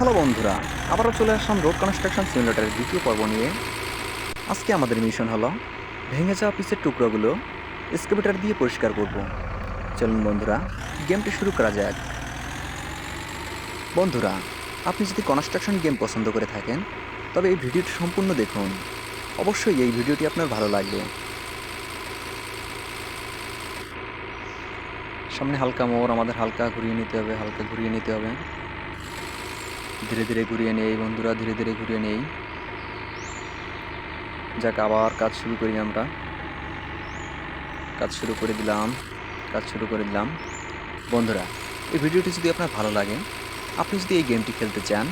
Hello বন্ধুরা, আবারও চলে আসলাম রোড কনস্ট্রাকশন সিমুলেটারের দ্বিতীয় পর্ব নিয়ে। আজকে আমাদের মিশন হলো ভেঙে যাওয়া পিসের টুকরোগুলো স্কেভেটার দিয়ে পরিষ্কার করব। চলুন বন্ধুরা, গেমটি শুরু করা যাক। বন্ধুরা, আপনি যদি কনস্ট্রাকশন গেম পছন্দ করে থাকেন, তবে এই ভিডিওটি সম্পূর্ণ দেখুন। অবশ্যই এই ভিডিওটি আপনার ভালো লাগবে। সামনে হালকা মোড়, আমাদের হালকা ঘুরিয়ে নিতে হবে, হালকা ঘুরিয়ে নিতে হবে। ধীরে ধীরে ঘুরিয়ে নেই, বন্ধুরা, ধীরে ধীরে ঘুরিয়ে নেই। যাক, আবার কাজ শুরু করি আমরা। কাজ শুরু করে দিলাম, কাজ শুরু করে দিলাম। বন্ধুরা, এই ভিডিওটি যদি আপনার ভালো লাগে, আপনি যদি এই গেমটি খেলতে চান,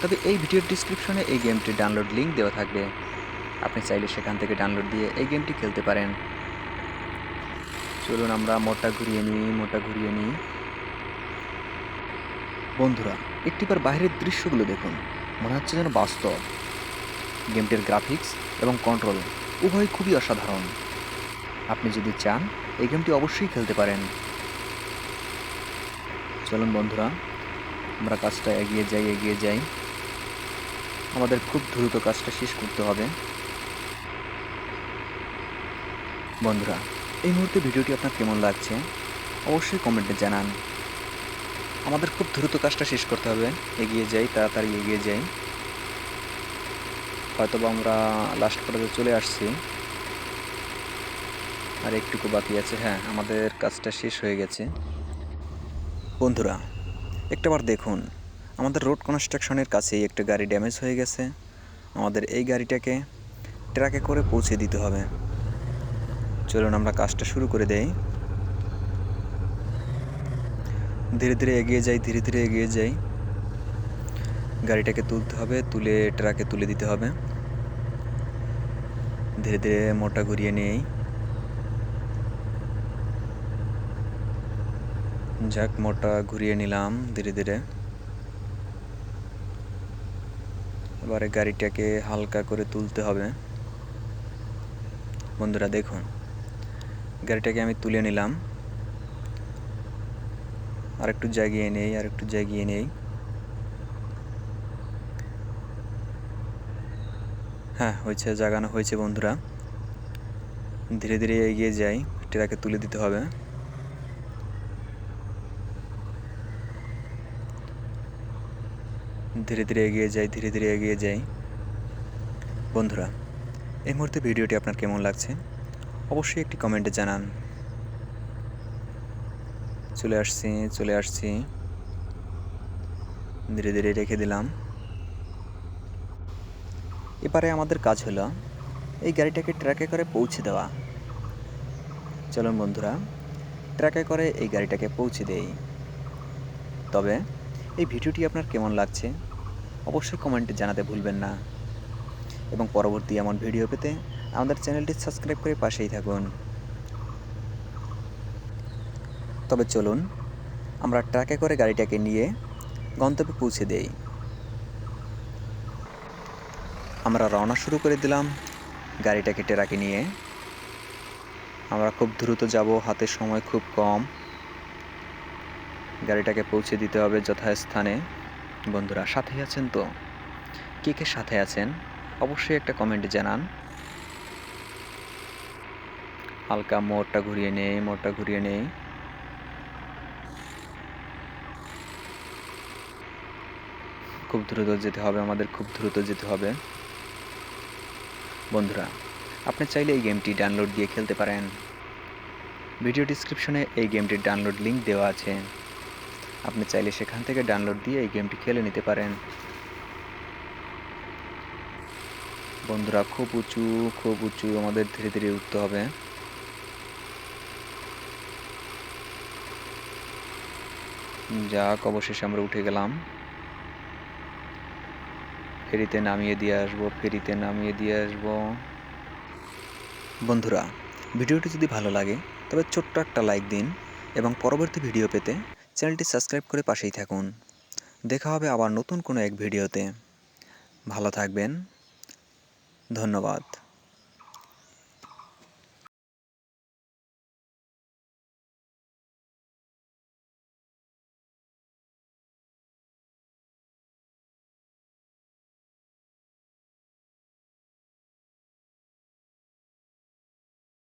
তবে এই ভিডিওর ডিসক্রিপশনে এই গেমটির ডাউনলোড লিঙ্ক দেওয়া থাকবে। আপনি চাইলে সেখান থেকে ডাউনলোড দিয়ে এই গেমটি খেলতে পারেন। চলুন আমরা মোটা ঘুরিয়ে নিই মোটা ঘুরিয়ে নিই। বন্ধুরা একটিবার বাইরের দৃশ্যগুলো দেখুন। মনে হচ্ছে যেন বাস্তব। গেমটির গ্রাফিক্স এবং কন্ট্রোল উভয় খুবই অসাধারণ। আপনি যদি চান, এই গেমটি অবশ্যই খেলতে পারেন। চলুন বন্ধুরা, আমরা কাজটা এগিয়ে যাই এগিয়ে যাই। আমাদের খুব দ্রুত কাজটা শেষ করতে হবে। বন্ধুরা, এই মুহূর্তে ভিডিওটি আপনার কেমন লাগছে? অবশ্যই কমেন্টে জানান। আমাদের খুব দ্রুত কাজটা শেষ করতে হবে। এগিয়ে যাই, তাড়াতাড়ি এগিয়ে যাই। হয়তো আমরা লাস্ট পর্যায়ে চলে আসছি। আর একটুকু বাকি আছে। হ্যাঁ আমাদের কাজটা শেষ হয়ে গেছে। বন্ধুরা, একটাবার দেখুন, আমাদের রোড কনস্ট্রাকশনের কাছেই একটা গাড়ি ড্যামেজ হয়ে গেছে। আমাদের এই গাড়িটাকে ট্রাকে করে পৌঁছে দিতে হবে। চলুন আমরা কাজটা শুরু করে দেই। ধীরে ধীরে এগিয়ে যাই, ধীরে ধীরে এগিয়ে যাই। গাড়িটাকে তুলতে হবে, তুলে ট্রাকে তুলে দিতে হবে। ধীরে ধীরে মোটা ঘুরিয়ে নেই যাক মোটা ঘুরিয়ে নিলাম ধীরে ধীরে। এবারে গাড়িটাকে হালকা করে তুলতে হবে। বন্ধুরা, দেখুন। গাড়িটাকে আমি তুলে নিলাম। আর একটু জাগিয়ে নেই আর একটু জাগিয়ে নেই। হ্যাঁ হয়েছে, জাগানো হয়েছে বন্ধুরা। ধীরে ধীরে এগিয়ে যাই, ট্রাকে তুলে দিতে হবে। ধীরে ধীরে এগিয়ে যাই, ধীরে ধীরে এগিয়ে যাই। বন্ধুরা, এই মুহূর্তে ভিডিওটি আপনার কেমন লাগছে? অবশ্যই একটি কমেন্টে জানান। চলে আসছি চলে আসছি। ধীরে ধীরে রেখে দিলাম। এবারে আমাদের কাজ হলো, এই গাড়িটাকে ট্র্যাকে করে পৌঁছে দেওয়া। চলুন বন্ধুরা, ট্র্যাকে করে এই গাড়িটাকে পৌঁছে দেই। তবে, এই ভিডিওটি আপনার কেমন লাগছে, অবশ্যই কমেন্টে জানাতে ভুলবেন না। এবং পরবর্তী এমন ভিডিও পেতে আমাদের চ্যানেলটি সাবস্ক্রাইব করে পাশেই থাকুন। তবে চলুন, আমরা ট্রাকে করে গাড়িটাকে নিয়ে গন্তব্যে পৌঁছে দেই। আমরা রওনা শুরু করে দিলাম গাড়িটাকে ট্রাকে নিয়ে। আমরা খুব দ্রুত যাব, হাতে সময় খুব কম। গাড়িটাকে পৌঁছে দিতে হবে যথাস্থানে। বন্ধুরা সাথে আছেন তো? কে কে সাথে আছেন? অবশ্যই একটা কমেন্টে জানান। হালকা মোড়টা ঘুরিয়ে নেই, মোড়টা ঘুরিয়ে নেই। খুব দ্রুত যেতে হবে, আমাদের খুব দ্রুত যেতে হবে। বন্ধুরা, আপনি চাইলে এই গেমটি ডাউনলোড দিয়ে খেলতে পারেন। ভিডিও ডিসক্রিপশনে এই গেমটির ডাউনলোড লিঙ্ক দেওয়া আছে। আপনি চাইলে সেখান থেকে ডাউনলোড দিয়ে এই গেমটি খেলে নিতে পারেন। বন্ধুরা, খুব উঁচু খুব উঁচু, আমাদের ধীরে ধীরে উঠতে হবে। যাক, অবশেষে আমরা উঠে গেলাম। ফেরিতে নামিয়ে দিয়ে আসব, ফেরিতে নামিয়ে দিয়ে আসব। বন্ধুরা, ভিডিওটি যদি ভালো লাগে, তবে ছোট্ট একটা লাইক দিন এবং পরবর্তী ভিডিও পেতে চ্যানেলটি সাবস্ক্রাইব করে পাশেই থাকুন। দেখা হবে আবার নতুন কোনো এক ভিডিওতে। ভালো থাকবেন। ধন্যবাদ।